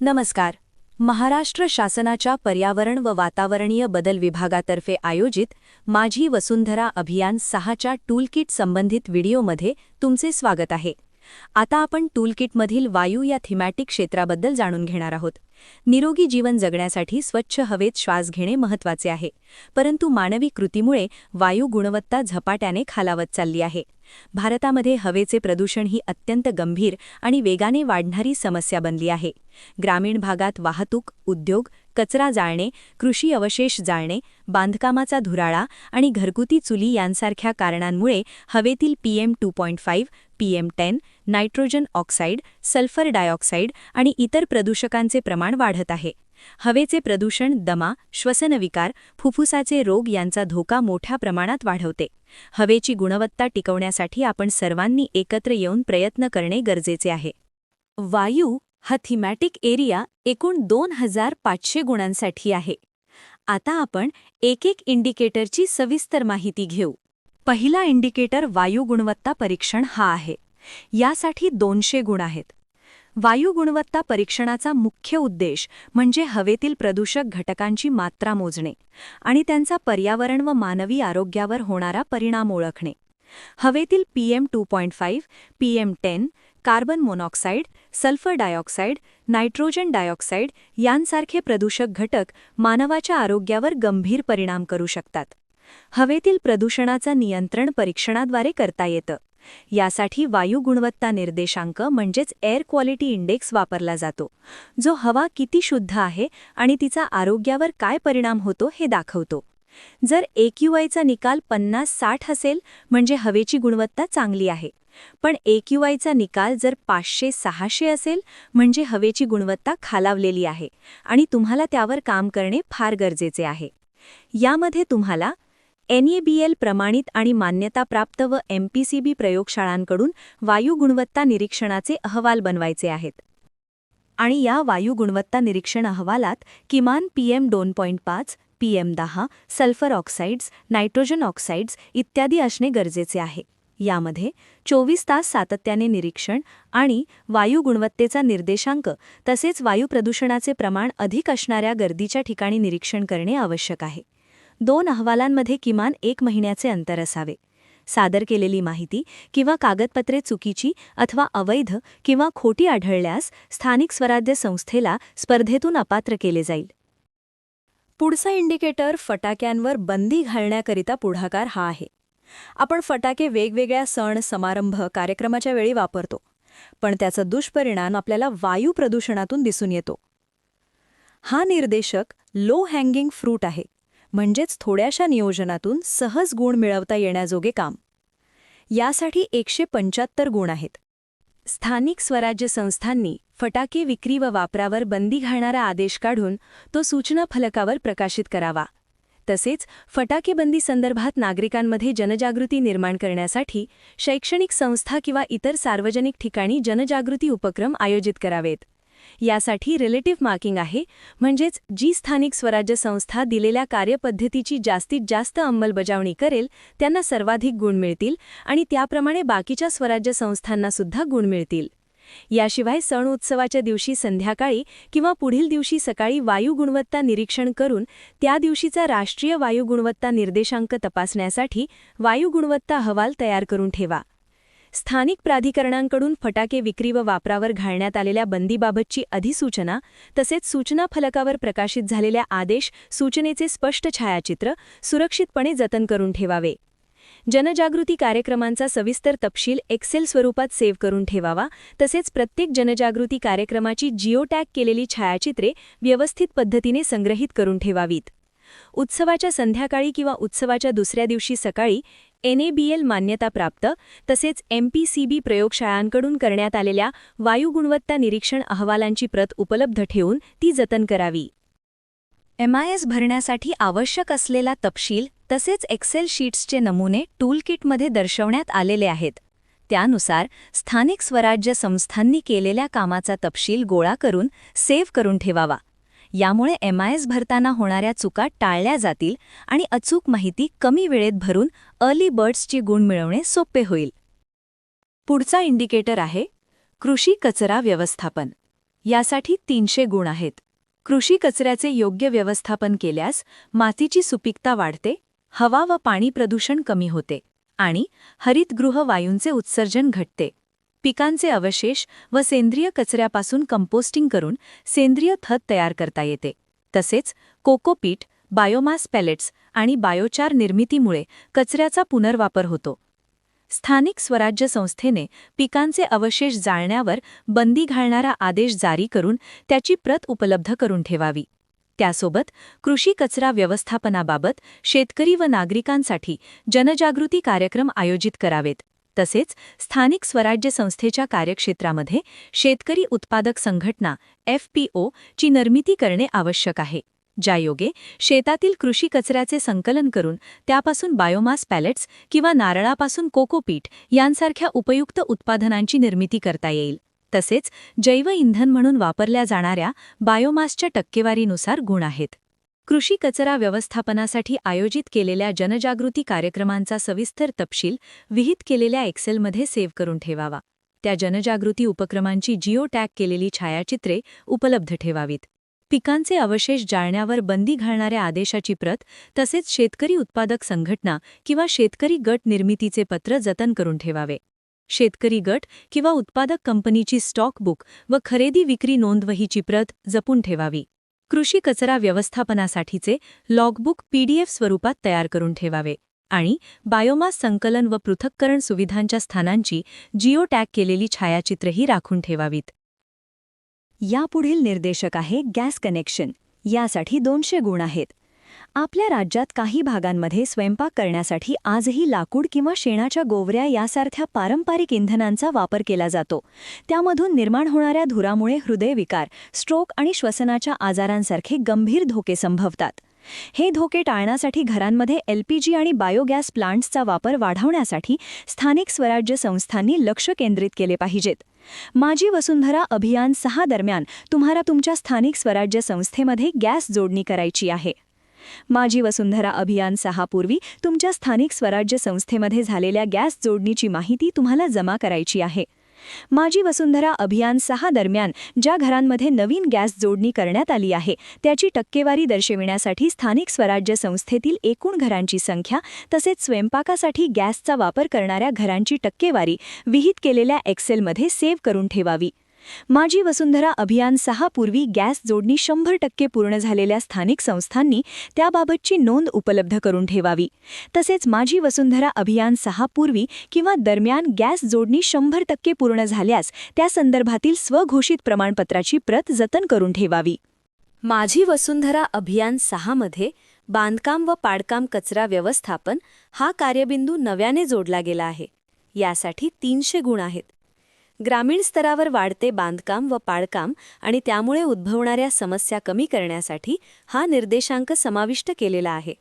नमस्कार. महाराष्ट्र शासनाच्या पर्यावरण व वातावरणीय बदल विभागातर्फे आयोजित माझी वसुंधरा अभियान सहाच्या टूलकिट संबंधित व्हिडिओमध्ये तुमचे स्वागत आहे. आता आपण टूलकिटमधील वायू या थिमॅटिक क्षेत्राबद्दल जाणून घेणार आहोत. निरोगी जीवन जगण्यासाठी स्वच्छ हवेत श्वास घेणे महत्त्वाचे आहे. परंतु मानवी कृतीमुळे वायू गुणवत्ता झपाट्याने खालावत चालली आहे. भारतामध्ये हवेचे प्रदूषण ही अत्यंत गंभीर आणि वेगाने वाढणारी समस्या बनली आहे. ग्रामीण भागात वाहतूक उद्योग कचरा जाळणे कृषी अवशेष जाळणे बांधकामाचा धुराळा आणि घरगुती चुली यांसारख्या कारणांमुळे हवेतील PM two point five PM ten nitrogen oxide sulphur dioxide आणि इतर प्रदूषकांचे प्रमाण वाढत आहे. हवेचे प्रदूषण दमा श्वसनविकार फुफ्फुसाचे रोग यांचा धोका मोठ्या प्रमाणात वाढवते. हवेची गुणवत्ता टिकवण्यासाठी आपण सर्वांनी एकत्र येऊन प्रयत्न करणे गरजेचे आहे. वायू हा थिमॅटिक एरिया एकूण दोन हजार पाचशे गुणांसाठी आहे. आता आपण एक एक इंडिकेटरची सविस्तर माहिती घेऊ. पहिला इंडिकेटर वायू गुणवत्ता परीक्षण हा आहे. यासाठी दोनशे गुण आहेत. वायू गुणवत्ता परीक्षणाचा मुख्य उद्देश म्हणजे हवेतील प्रदूषक घटकांची मात्रा मोजणे आणि त्यांचा पर्यावरण व मानवी आरोग्यावर होणारा परिणाम ओळखणे. हवेतील PM two point five PM ten carbon monoxide sulphur dioxide nitrogen dioxide यांसारखे प्रदूषक घटक मानवाच्या आरोग्यावर गंभीर परिणाम करू शकतात. हवेतील प्रदूषणाचं नियंत्रण परीक्षणाद्वारे करता येतं. यासाठी वायू गुणवत्ता निर्देशांक म्हणजेच एअर क्वालिटी इंडेक्स वापरला जातो. जो हवा किती शुद्ध आहे आणि तिचा आरोग्यावर काय परिणाम होतो हे दाखवतो. जर एक्यूआयचा निकाल पन्नास साठ असेल म्हणजे हवेची गुणवत्ता चांगली आहे. पण एक्यूआयचा निकाल जर पाचशे सहाशे असेल म्हणजे हवेची गुणवत्ता खालावलेली आहे आणि तुम्हाला त्यावर काम करणे फार गरजेचे आहे. यामध्ये तुम्हाला एनएबीएल प्रमाणित आणि मान्यताप्राप्त व एमपीसीबी प्रयोगशाळांकडून वायू गुणवत्ता निरीक्षणाचे अहवाल बनवायचे आहेत. आणि या वायू गुणवत्ता निरीक्षण अहवालात किमान पीएम दोन पॉईंट पाच पीएम दहा सल्फर ऑक्साईड्स नायट्रोजन ऑक्साईड्स इत्यादी असणे गरजेचे आहे. यामध्ये चोवीस तास सातत्याने निरीक्षण आणि वायू गुणवत्तेचा निर्देशांक तसेच वायू प्रदूषणाचे प्रमाण अधिक असणाऱ्या गर्दीच्या ठिकाणी निरीक्षण करणे आवश्यक आहे. दोन अहवालांमध्ये किमान एक महिन्याचे अंतर असावे. सादर केलेली माहिती किंवा कागदपत्रे चुकीची अथवा अवैध किंवा खोटी आढळल्यास स्थानिक स्वराज्य संस्थेला स्पर्धेतून अपात्र केले जाईल. पुढचा इंडिकेटर फटाक्यांवर बंदी घालण्याकरिता पुढाकार हा आहे. आपण फटाके वेगवेगळ्या सण समारंभ कार्यक्रमाच्या वेळी वापरतो पण त्याचा दुष्परिणाम आपल्याला वायू प्रदूषणातून दिसून येतो. हा निर्देशक लो हँगिंग फ्रूट आहे. म्हणजेच थोड्याशा नियोजनातून सहज गुण मिळवता येण्याजोगे काम. यासाठी एकशे पंच्याहत्तर गुण आहेत. स्थानिक स्वराज्य संस्थांनी फटाके विक्री व वापरावर बंदी घालणारा आदेश काढून तो सूचना फलकावर प्रकाशित करावा. तसेच फटाकेबंदी संदर्भात नागरिकांमध्ये जनजागृती निर्माण करण्यासाठी शैक्षणिक संस्था किंवा इतर सार्वजनिक ठिकाणी जनजागृती उपक्रम आयोजित करावेत. यासाठी रिलेटिव्ह मार्किंग आहे. म्हणजेच जी स्थानिक स्वराज्य संस्था दिलेल्या कार्यपद्धतीची जास्तीत जास्त अंमलबजावणी करेल त्यांना सर्वाधिक गुण मिळतील आणि त्याप्रमाणे बाकीच्या स्वराज्य संस्थांना सुद्धा गुण मिळतील. याशिवाय सण उत्सवाच्या दिवशी संध्याकाळी किंवा पुढील दिवशी सकाळी वायू गुणवत्ता निरीक्षण करून त्या दिवशीचा राष्ट्रीय वायू गुणवत्ता निर्देशांक तपासण्यासाठी वायू गुणवत्ता अहवाल तयार करून ठेवा. स्थानिक प्राधिकरणांकडून फटाके विक्री व वापरावर घालण्यात आलेल्या बंदीबाबतची अधिसूचना तसेच सूचना फलकावर प्रकाशित झालेल्या आदेश सूचनेचे स्पष्ट छायाचित्र सुरक्षितपणे जतन करून ठेवावे. जनजागृती कार्यक्रमांचा सविस्तर तपशील एक्सेल स्वरूपात सेव्ह करून ठेवावा. तसेच प्रत्येक जनजागृती कार्यक्रमाची जिओटॅग केलेली छायाचित्रे व्यवस्थित पद्धतीने संग्रहित करून ठेवावीत. उत्सवाच्या संध्याकाळी किंवा उत्सवाच्या दुसऱ्या दिवशी सकाळी एनएबीएल मान्यताप्राप्त तसेच एमपीसीबी प्रयोगशाळांकडून करण्यात आलेल्या वायू गुणवत्ता निरीक्षण अहवालांची प्रत उपलब्ध ठेवून ती जतन करावी. एमआयएस भरण्यासाठी आवश्यक असलेला तपशील तसेच एक्सेल शीट्सचे नमुने टूलकिटमध्ये दर्शवण्यात आलेले आहेत. त्यानुसार स्थानिक स्वराज्य संस्थांनी केलेल्या कामाचा तपशील गोळा करून सेव्ह करून ठेवावा. यामुळे एमआयएस भरताना होणाऱ्या चुका टाळल्या जातील आणि अचूक माहिती कमी वेळेत भरून अर्ली बर्ड्सची गुण मिळवणे सोपे होईल. पुढचा इंडिकेटर आहे कृषी कचरा व्यवस्थापन. यासाठी तीनशे गुण आहेत. कृषी कचऱ्याचे योग्य व्यवस्थापन केल्यास मातीची सुपीकता वाढते हवा व पाणी प्रदूषण कमी होते आणि हरितगृह वायूंचे उत्सर्जन घटते. पिकांचे अवशेष व सेंद्रिय कचऱ्यापासून कंपोस्टिंग करून सेंद्रिय खत तयार करता येते. तसेच कोकोपीट बायोमास पॅलेट्स आणि बायोचार निर्मितीमुळे कचऱ्याचा पुनर्वापर होतो. स्थानिक स्वराज्य संस्थेने पिकांचे अवशेष जाळण्यावर बंदी घालणारा आदेश जारी करून त्याची प्रत उपलब्ध करून ठेवावी. त्यासोबत कृषी कचरा व्यवस्थापनाबाबत शेतकरी व नागरिकांसाठी जनजागृती कार्यक्रम आयोजित करावेत. तसेच स्थानिक स्वराज्य संस्थेच्या कार्यक्षेत्रामध्ये शेतकरी उत्पादक संघटना एफपीओ ची निर्मिती करणे आवश्यक आहे ज्यायोगे शेतातील कृषी कचऱ्याचे संकलन करून त्यापासून बायोमास पॅलेट्स किंवा नारळापासून कोकोपीट यांसारख्या उपयुक्त उत्पादनांची निर्मिती करता येईल. तसेच जैव इंधन म्हणून वापरल्या जाणाऱ्या बायोमासच्या टक्केवारीनुसार गुण आहेत. कृषी कचरा व्यवस्थापनासाठी आयोजित केलेल्या जनजागृती कार्यक्रमांचा सविस्तर तपशील विहित केलेल्या एक्सेलमध्ये सेव्ह करून ठेवावा. त्या जनजागृती उपक्रमांची जिओ टॅग केलेली छायाचित्रे उपलब्ध ठेवावीत. पिकांचे अवशेष जाळण्यावर बंदी घालणाऱ्या आदेशाची प्रत तसेच शेतकरी उत्पादक संघटना किंवा शेतकरी गट निर्मितीचे पत्र जतन करून ठेवावे. शेतकरी गट किंवा उत्पादक कंपनीची स्टॉक बुक व खरेदी विक्री नोंदवहीची प्रत जपून ठेवावी. कृषी कचरा व्यवस्थापनासाठीचे लॉगबुक पीडीएफ स्वरूपात तयार करून ठेवावे आणि बायोमास संकलन व पृथक्करण सुविधांच्या स्थानांची जिओ टॅग केलेली छायाचित्रही राखून ठेवावीत. यापुढील निर्देशक आहे गॅस कनेक्शन. यासाठी दोनशे गुण आहेत. आपल्या राज्यात काही भागांमध्ये स्वयंपाक करण्यासाठी आजही लाकूड किंवा शेणाच्या गोवऱ्या यासारख्या पारंपरिक इंधनांचा वापर केला जातो. त्यामधून निर्माण होणाऱ्या धुरामुळे हृदयविकार स्ट्रोक आणि श्वसनाच्या आजारांसारखे गंभीर धोके संभवतात. हे धोके टाळण्यासाठी घरांमध्ये एलपीजी आणि बायोगॅस प्लांट्सचा वापर वाढवण्यासाठी स्थानिक स्वराज्य संस्थांनी लक्ष केंद्रित केले पाहिजेत. माझी वसुंधरा अभियान सहा दरम्यान तुम्हाला तुमच्या स्थानिक स्वराज्य संस्थेमध्ये गॅस जोडणी करायची आहे. माझी वसुंधरा अभियान सहापूर्वी तुमच्या स्थानिक स्वराज्य संस्थेमध्ये झालेल्या गॅस जोडणीची माहिती तुम्हाला जमा करायची आहे. माझी वसुंधरा अभियान सहा दरम्यान ज्या घरांमध्ये नवीन गॅस जोडणी करण्यात आली आहे त्याची टक्केवारी दर्शविण्यासाठी स्थानिक स्वराज्य संस्थेतील एकूण घरांची संख्या तसेच स्वयंपाकासाठी गॅसचा वापर करणाऱ्या घरांची टक्केवारी विहित केलेल्या एक्सेलमध्ये सेव्ह करून ठेवावी. माझी वसुंधरा अभियान सहा पूर्वी गॅस जोडणी शंभर टक्के पूर्ण झालेल्या स्थानिक संस्थांनी त्याबाबतची नोंद उपलब्ध करून ठेवावी. तसेच माझी वसुंधरा अभियान सहा पूर्वी किंवा दरम्यान गॅस जोडणी शंभर टक्के पूर्ण झाल्यास त्या संदर्भातील स्वघोषित प्रमाणपत्राची प्रत जतन करून ठेवावी. माझी वसुंधरा अभियान सहामध्ये बांधकाम व पाडकाम कचरा व्यवस्थापन हा कार्यबिंदू नव्याने जोडला गेला आहे. यासाठी तीनशे गुण आहेत. ग्रामीण स्तरावर वाढते बांधकाम व पाळकाम आणि त्यामुळे उद्भवणाऱ्या समस्या कमी करण्यासाठी हा निर्देशांक समाविष्ट केलेला आहे.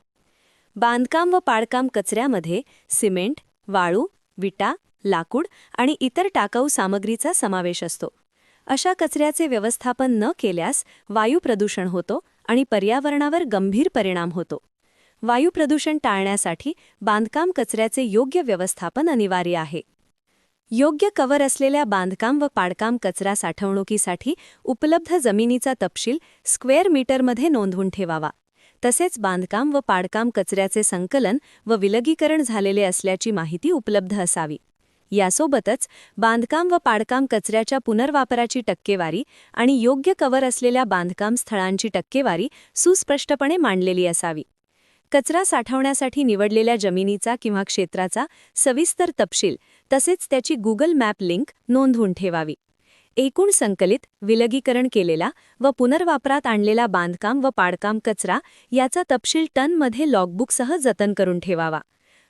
बांधकाम व पाळकाम कचऱ्यामध्ये सिमेंट वाळू विटा लाकूड आणि इतर टाकाऊ सामग्रीचा समावेश असतो. अशा कचऱ्याचे व्यवस्थापन न केल्यास वायू प्रदूषण होतो आणि पर्यावरणावर गंभीर परिणाम होतो. वायू प्रदूषण टाळण्यासाठी बांधकाम कचऱ्याचे योग्य व्यवस्थापन अनिवार्य आहे. योग्य कवर असलेल्या बांधकाम व पाडकाम कचरा साठवणुकीसाठी उपलब्ध जमिनीचा तपशील स्क्वेअर मीटरमध्ये नोंदवून ठेवावा. तसेच बांधकाम व पाडकाम कचऱ्याचे संकलन व विलगीकरण झालेले असल्याची माहिती उपलब्ध असावी. यासोबतच बांधकाम व पाडकाम कचऱ्याच्या पुनर्वापराची टक्केवारी आणि योग्य कवर असलेल्या बांधकाम स्थळांची टक्केवारी सुस्पष्टपणे मांडलेली असावी. कचरा साठवण्यासाठी निवडलेल्या जमिनीचा किंवा क्षेत्राचा सविस्तर तपशील तसेच त्याची गुगल मॅप लिंक नोंदवून ठेवावी. एकूण संकलित विलगीकरण केलेला व पुनर्वापरात आणलेला बांधकाम व पाडकाम कचरा याचा तपशील टनमध्ये लॉगबुकसह जतन करून ठेवावा.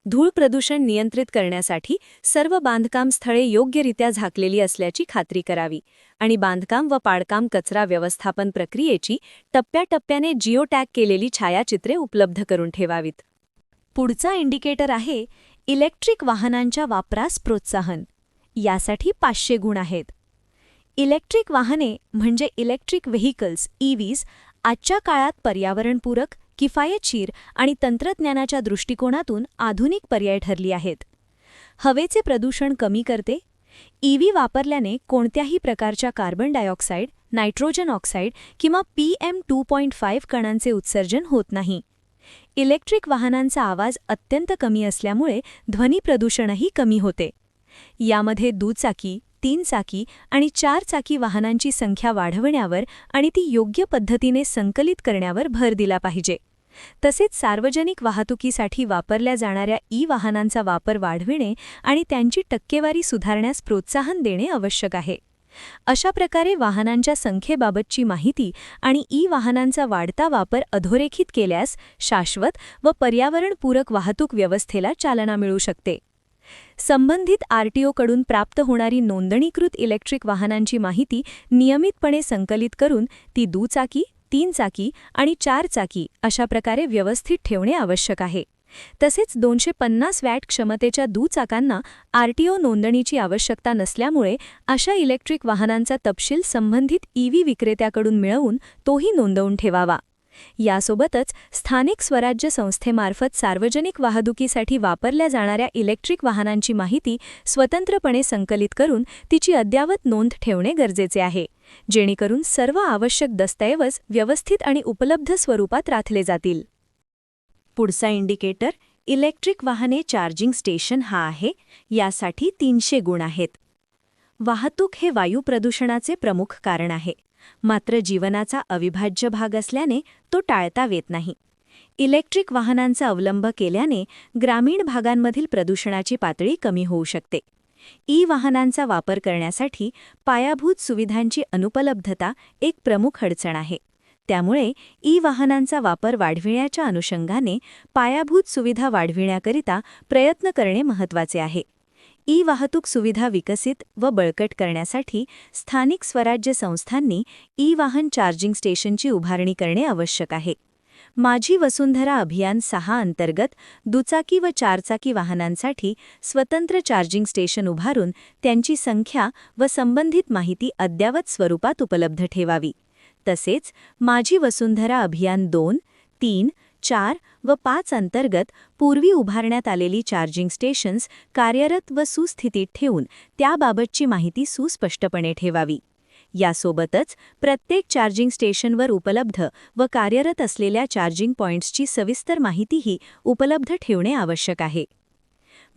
धूळ प्रदूषण नियंत्रित करण्यासाठी सर्व बांधकाम स्थळे योग्यरित्या झाकलेली असल्याची खात्री करावी आणि बांधकाम व पाडकाम कचरा व्यवस्थापन प्रक्रियेची टप्प्याटप्प्याने जिओ टॅग केलेली छायाचित्रे उपलब्ध करून ठेवावीत. पुढचा इंडिकेटर आहे इलेक्ट्रिक वाहनांच्या वापरास प्रोत्साहन. यासाठी पाचशे गुण आहेत. इलेक्ट्रिक वाहने म्हणजे इलेक्ट्रिक व्हेकल्स ईव्हीज आजच्या काळात पर्यावरणपूरक किफायतशीर आणि तंत्रज्ञानाच्या दृष्टिकोनातून आधुनिक पर्याय ठरली आहेत. हवेचे प्रदूषण कमी करते. ईव्ही वापरल्याने कोणत्याही प्रकारच्या कार्बन डायऑक्साईड नायट्रोजन ऑक्साईड किंवा P M two point five कणांचे उत्सर्जन होत नाही. इलेक्ट्रिक वाहनांचा आवाज अत्यंत कमी असल्यामुळे ध्वनी प्रदूषणही कमी होते. यामध्ये दुचाकी तीन चाकी आणि चार चाकी वाहनांची संख्या वाढवण्यावर आणि ती योग्य पद्धतीने संकलित करण्यावर भर दिला पाहिजे. तसेच सार्वजनिक वाहतुकीसाठी वापरल्या जाणाऱ्या ई वाहनांचा वापर वाढविणे आणि त्यांची टक्केवारी सुधारण्यास प्रोत्साहन देणे आवश्यक आहे. अशा प्रकारे वाहनांच्या संख्येबाबतची माहिती आणि ई वाहनांचा वाढता वापर अधोरेखित केल्यास शाश्वत व पर्यावरणपूरक वाहतूक व्यवस्थेला चालना मिळू शकते. संबंधित आरटीओकडून प्राप्त होणारी नोंदणीकृत इलेक्ट्रिक वाहनांची माहिती नियमितपणे संकलित करून ती दुचाकी तीन चाकी आणि चार चाकी अशा प्रकारे व्यवस्थित ठेवणे आवश्यक आहे. तसेच दोनशे पन्नास वॅट क्षमतेच्या दुचाकांना आरटीओ नोंदणीची आवश्यकता नसल्यामुळे अशा इलेक्ट्रिक वाहनांचा तपशील संबंधित ईव्ही विक्रेत्याकडून मिळवून तोही नोंदवून ठेवावा. यासोबतच स्थानिक स्वराज्य संस्थेमार्फत सार्वजनिक वाहतुकीसाठी वापरल्या जाणाऱ्या इलेक्ट्रिक वाहनांची माहिती स्वतंत्रपणे संकलित करून तिची अद्यावत नोंद ठेवणे गरजेचे आहे जेणेकरून सर्व आवश्यक दस्तऐवज व्यवस्थित आणि उपलब्ध स्वरूपात राखले जातील. पुढचा इंडिकेटर इलेक्ट्रिक वाहने चार्जिंग स्टेशन हा आहे यासाठी तीनशे गुण आहेत. वाहतूक हे वायू प्रदूषणाचे प्रमुख कारण आहे. मात्र जीवनाचा अविभाज्य भाग असल्याने तो टाळता येत नाही. इलेक्ट्रिक वाहनांचा अवलंब केल्याने ग्रामीण भागांमधील प्रदूषणाची पातळी कमी होऊ शकते. ई वाहनांचा वापर करण्यासाठी पायाभूत सुविधांची अनुपलब्धता एक प्रमुख अडचण आहे. त्यामुळे ई वाहनांचा वापर वाढविण्याच्या अनुषंगाने पायाभूत सुविधा वाढविण्याकरिता प्रयत्न करणे महत्त्वाचे आहे. ई वाहतूक सुविधा विकसित व बळकट करण्यासाठी स्थानिक स्वराज्य संस्थांनी ई वाहन चार्जिंग स्टेशनची उभारणी करणे आवश्यक आहे. माझी वसुंधरा अभियान सहा अंतर्गत दुचाकी व चारचाकी वाहनांसाठी स्वतंत्र चार्जिंग स्टेशन उभारून त्यांची संख्या व संबंधित माहिती अद्यावत स्वरूपात उपलब्ध ठेवावी. तसेच माझी वसुंधरा अभियान दोन तीन चार व पाच अंतर्गत पूर्वी उभारण्यात आलेली चार्जिंग स्टेशन्स कार्यरत व सुस्थितीत ठेवून त्याबाबतची माहिती सुस्पष्टपणे ठेवावी. यासोबतच प्रत्येक चार्जिंग स्टेशनवर उपलब्ध व कार्यरत असलेल्या चार्जिंग पॉइंट्सची सविस्तर माहितीही उपलब्ध ठेवणे आवश्यक आहे.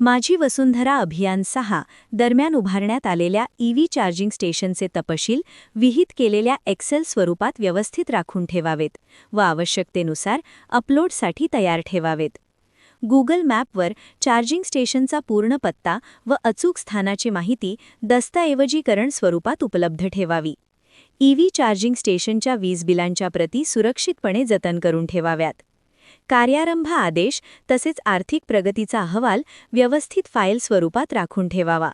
माझी वसुंधरा अभियान सहा दरम्यान उभारण्यात आलेल्या ईव्ही चार्जिंग स्टेशनचे तपशील विहित केलेल्या एक्सेल स्वरूपात व्यवस्थित राखून ठेवावेत व आवश्यकतेनुसार अपलोडसाठी तयार ठेवावेत. गुगल मॅपवर चार्जिंग स्टेशनचा पूर्ण पत्ता व अचूक स्थानाची माहिती दस्तऐवजीकरण स्वरूपात उपलब्ध ठेवावी. ईव्ही चार्जिंग स्टेशनच्या वीज बिलांच्या प्रती सुरक्षितपणे जतन करून ठेवाव्यात. कार्यारंभ आदेश तसेच आर्थिक प्रगतीचा अहवाल व्यवस्थित फाईल स्वरूपात राखून ठेवावा.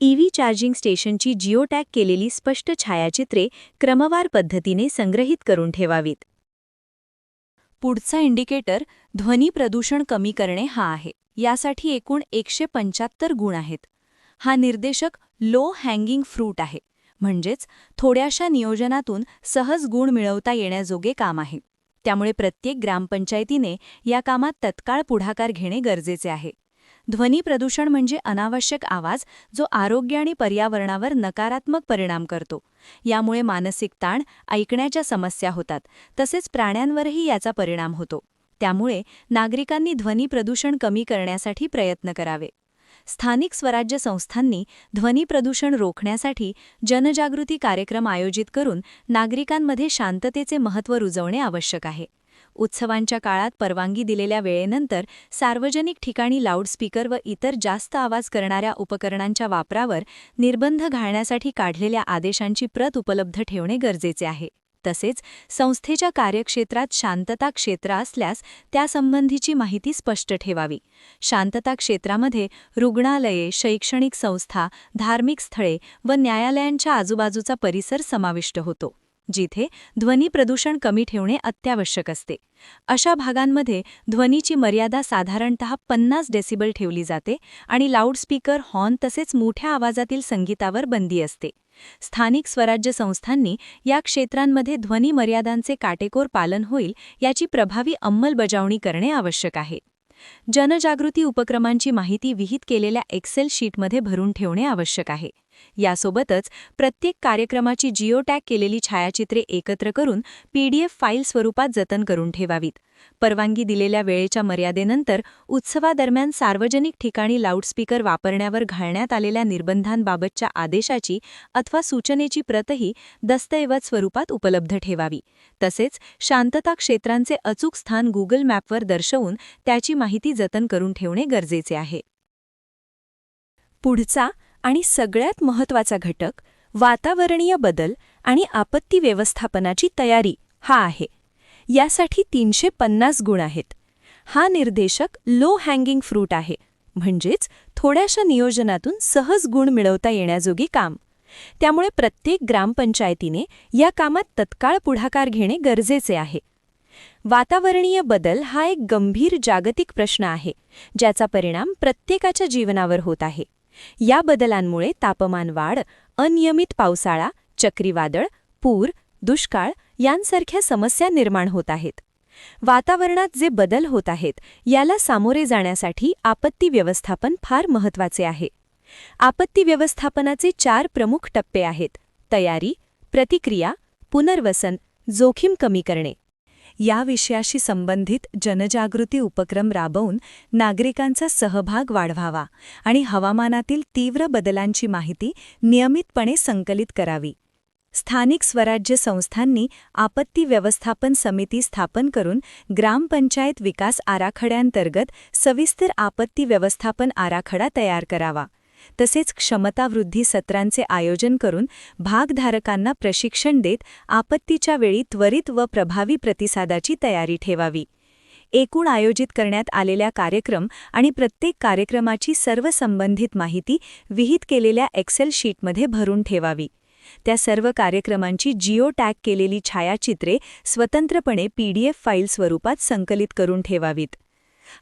ईव्ही चार्जिंग स्टेशनची जिओटॅग केलेली स्पष्ट छायाचित्रे क्रमवार पद्धतीने संग्रहित करून ठेवावीत. पुढचा इंडिकेटर ध्वनी प्रदूषण कमी करणे हा आहे. यासाठी एकूण एकशे पंच्याहत्तर गुण आहेत. हा निर्देशक लो हँगिंग फ्रूट आहे. म्हणजेच थोड्याशा नियोजनातून सहज गुण मिळवता येण्याजोगे काम आहे. त्यामुळे प्रत्येक ग्रामपंचायतीने या कामात तत्काळ पुढाकार घेणे गरजेचे आहे. ध्वनी प्रदूषण म्हणजे अनावश्यक आवाज जो आरोग्य आणि पर्यावरणावर नकारात्मक परिणाम करतो. यामुळे मानसिक ताण ऐकण्याच्या समस्या होतात तसेच प्राण्यांवरही याचा परिणाम होतो. त्यामुळे नागरिकांनी ध्वनी प्रदूषण कमी करण्यासाठी प्रयत्न करावे. स्थानिक स्वराज्य संस्थांनी ध्वनी प्रदूषण रोखण्यासाठी जनजागृती कार्यक्रम आयोजित करून नागरिकांमध्ये शांततेचे महत्त्व रुजवणे आवश्यक आहे. उत्सवांच्या काळात परवानगी दिलेल्या वेळेनंतर सार्वजनिक ठिकाणी लाऊडस्पीकर व इतर जास्त आवाज करणाऱ्या उपकरणांच्या वापरावर निर्बंध घालण्यासाठी काढलेल्या आदेशांची प्रत उपलब्ध ठेवणे गरजेचे आहे. तसेच संस्थेच्या कार्यक्षेत्रात शांतता क्षेत्र असल्यास त्यासंबंधीची माहिती स्पष्ट ठेवावी. शांतता क्षेत्रामध्ये रुग्णालये शैक्षणिक संस्था धार्मिक स्थळे व न्यायालयांच्या आजूबाजूचा परिसर समाविष्ट होतो जिथे ध्वनी प्रदूषण कमी ठेवणे अत्यावश्यक असते. अशा भागांमध्ये ध्वनीची मर्यादा साधारणत पन्नास डेसिबल ठेवली जाते आणि लाऊडस्पीकर हॉर्न तसेच मोठ्या आवाजातील संगीतावर बंदी असते. स्थानिक स्वराज्य संस्थांनी या क्षेत्रांमध्ये ध्वनी मर्यादांचे काटेकोर पालन होईल याची प्रभावी अंमलबजावणी करणे आवश्यक आहे. जनजागृती उपक्रमांची माहिती विहित केलेल्या एक्सेल शीटमध्ये भरून ठेवणे आवश्यक आहे. यासोबतच प्रत्येक कार्यक्रमाची जिओ टॅग केलेली छायाचित्रे एकत्र करून पीडीएफ फाईल स्वरूपात जतन करून ठेवावीत. परवानगी दिलेल्या वेळेच्या मर्यादेनंतर उत्सवादरम्यान सार्वजनिक ठिकाणी लाऊडस्पीकर वापरण्यावर घालण्यात आलेल्या निर्बंधांबाबतच्या आदेशाची अथवा सूचनेची प्रतही दस्तऐवज स्वरूपात उपलब्ध ठेवावी. तसेच शांतता क्षेत्रांचे अचूक स्थान गुगल मॅपवर दर्शवून त्याची माहिती जतन करून ठेवणे गरजेचे आहे. पुढचा आणि सगळ्यात महत्त्वाचा घटक वातावरणीय बदल आणि आपत्ती व्यवस्थापनाची तयारी हा आहे. यासाठी तीनशे पन्नास गुण आहेत. हा निर्देशक लो हँगिंग फ्रूट आहे. म्हणजेच थोड्याशा नियोजनातून सहज गुण मिळवता येण्याजोगी काम. त्यामुळे प्रत्येक ग्रामपंचायतीने या कामात तत्काळ पुढाकार घेणे गरजेचे आहे. वातावरणीय बदल हा एक गंभीर जागतिक प्रश्न आहे ज्याचा परिणाम प्रत्येकाच्या जीवनावर होत आहे. या बदलांमुळे तापमान वाढ अनियमित पावसाळा चक्रीवादळ पूर दुष्काळ यांसारख्या समस्या निर्माण होत आहेत. वातावरणात जे बदल होत आहेत याला सामोरे जाण्यासाठी आपत्ती व्यवस्थापन फार महत्त्वाचे आहे. आपत्ती व्यवस्थापनाचे चार प्रमुख टप्पे आहेत. तयारी प्रतिक्रिया पुनर्वसन जोखीम कमी करणे. या विषयाशी संबंधित जनजागृती उपक्रम राबवून नागरिकांचा सहभाग वाढवावा आणि हवामानातील तीव्र बदलांची माहिती नियमितपणे संकलित करावी. स्थानिक स्वराज्य संस्थांनी आपत्ती व्यवस्थापन समिती स्थापन करून ग्रामपंचायत विकास आराखड्यांतर्गत सविस्तर आपत्ती व्यवस्थापन आराखडा तयार करावा. तसेच क्षमतावृद्धी सत्रांचे आयोजन करून भागधारकांना प्रशिक्षण देत आपत्तीच्या वेळी त्वरित व प्रभावी प्रतिसादाची तयारी ठेवावी. एकूण आयोजित करण्यात आलेल्या कार्यक्रम आणि प्रत्येक कार्यक्रमाची सर्व संबंधित माहिती विहित केलेल्या एक्सेल शीटमध्ये भरून ठेवावी. त्या सर्व कार्यक्रमांची जिओ टॅग केलेली छायाचित्रे स्वतंत्रपणे पीडीएफ फाईल स्वरूपात संकलित करून ठेवावीत.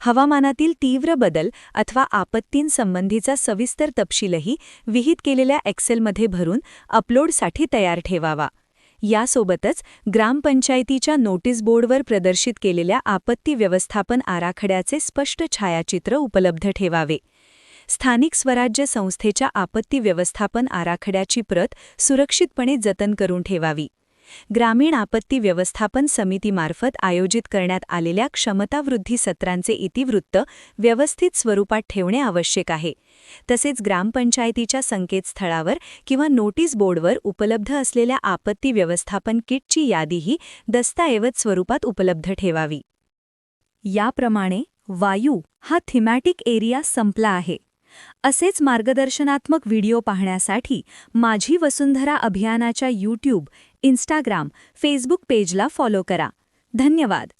हवामानातील तीव्र बदल अथवा आपत्तींसंबंधीचा सविस्तर तपशीलही विहित केलेल्या एक्सेलमध्ये भरून अपलोडसाठी तयार ठेवावा. यासोबतच ग्रामपंचायतीच्या नोटीस बोर्डवर प्रदर्शित केलेल्या आपत्ती व्यवस्थापन आराखड्याचे स्पष्ट छायाचित्र उपलब्ध ठेवावे. स्थानिक स्वराज्य संस्थेच्या आपत्ती व्यवस्थापन आराखड्याची प्रत सुरक्षितपणे जतन करून ठेवावी. ग्रामीण आपत्ती व्यवस्थापन समितीमार्फत आयोजित करण्यात आलेल्या क्षमतावृद्धी सत्रांचे इतिवृत्त व्यवस्थित स्वरूपात ठेवणे आवश्यक आहे. तसेच ग्रामपंचायतीच्या संकेतस्थळावर किंवा नोटीस बोर्डवर उपलब्ध असलेल्या आपत्ती व्यवस्थापन किटची यादीही दस्तऐवज स्वरूपात उपलब्ध ठेवावी. याप्रमाणे वायू हा थिमॅटिक एरिया संपला आहे. असेच मार्गदर्शनात्मक व्हिडिओ पाहण्यासाठी माझी वसुंधरा अभियानाच्या यूट्यूब इंस्टाग्राम फेसबुक पेजला फॉलो करा. धन्यवाद.